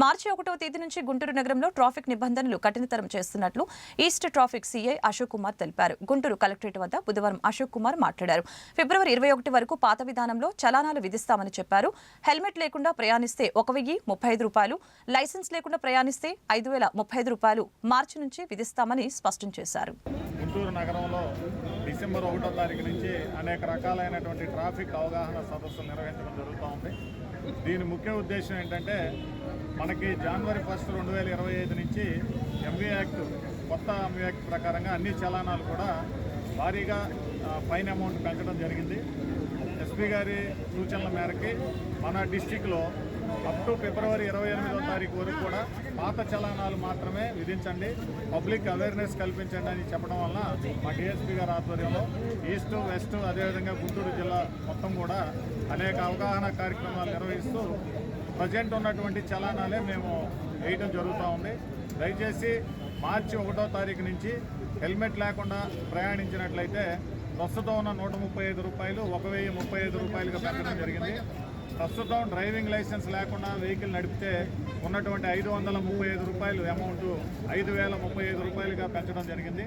మార్చి ఒకటో తేదీ నుంచి గుంటూరు నగరంలో ట్రాఫిక్ నిబంధనలు కఠినతరం చేస్తున్నట్లు east traffic CI Ashok Kumar తెలిపారు. గుంటూరు కలెక్టరేట్ వద్ద బుధవారం అశోక్ కుమార్ మాట్లాడారు. ఫిబ్రవరి ఇరవై ఒకటి వరకు పాత విధానంలో చలానాలు విధిస్తామని చెప్పారు. హెల్మెట్ లేకుండా ప్రయాణిస్తే ఒక వెయ్యి ముప్పై ఐదు రూపాయలు లైసెన్స్ లేకుండా ప్రయాణిస్తే ఐదు వేల ముప్పై ఐదు రూపాయలు మార్చి నుంచి విధిస్తామని స్పష్టం చేశారు. గుంటూరు నగరంలో డిసెంబర్ ఒకటో తారీఖు నుంచి అనేక రకాలైనటువంటి ట్రాఫిక్ అవగాహన సదస్సులు నిర్వహించడం జరుగుతూ ఉంది. దీని ముఖ్య ఉద్దేశం ఏంటంటే మనకి జనవరి ఫస్ట్ రెండు వేల ఇరవై ఐదు నుంచి ఎంవీ యాక్ట్ కొత్త ఎంవీ యాక్ట్ ప్రకారంగా అన్ని చలానాలు కూడా భారీగా ఫైన్ అమౌంట్ పెంచడం జరిగింది. ఎస్పీ గారి సూచనల మేరకి మన డిస్టిక్లో అప్ టు ఫిబ్రవరి ఇరవై ఎనిమిదో తారీఖు వరకు కూడా పాత చలానాలు మాత్రమే విధించండి. పబ్లిక్ అవేర్నెస్ కల్పించండి అని చెప్పడం వల్ల మా డిఎస్పీ గారి ఆధ్వర్యంలో ఈస్ట్ వెస్ట్ అదేవిధంగా గుంటూరు జిల్లా మొత్తం కూడా అనేక అవగాహన కార్యక్రమాలు నిర్వహిస్తూ ప్రజెంట్ ఉన్నటువంటి చలానాలే మేము వేయటం జరుగుతూ ఉంది. దయచేసి మార్చి ఒకటో తారీఖు నుంచి హెల్మెట్ లేకుండా ప్రయాణించినట్లయితే ప్రస్తుతం ఉన్న నూట ముప్పై ఐదు రూపాయలు ఒక వెయ్యి ముప్పై ఐదు రూపాయలుగా పెంచడం జరిగింది. ప్రస్తుతం డ్రైవింగ్ లైసెన్స్ లేకుండా వెహికల్ నడిపితే ఉన్నటువంటి ఐదు వందల ముప్పై ఐదు రూపాయలు అమౌంట్ ఐదు వేల ముప్పై ఐదు రూపాయలుగా పెంచడం జరిగింది.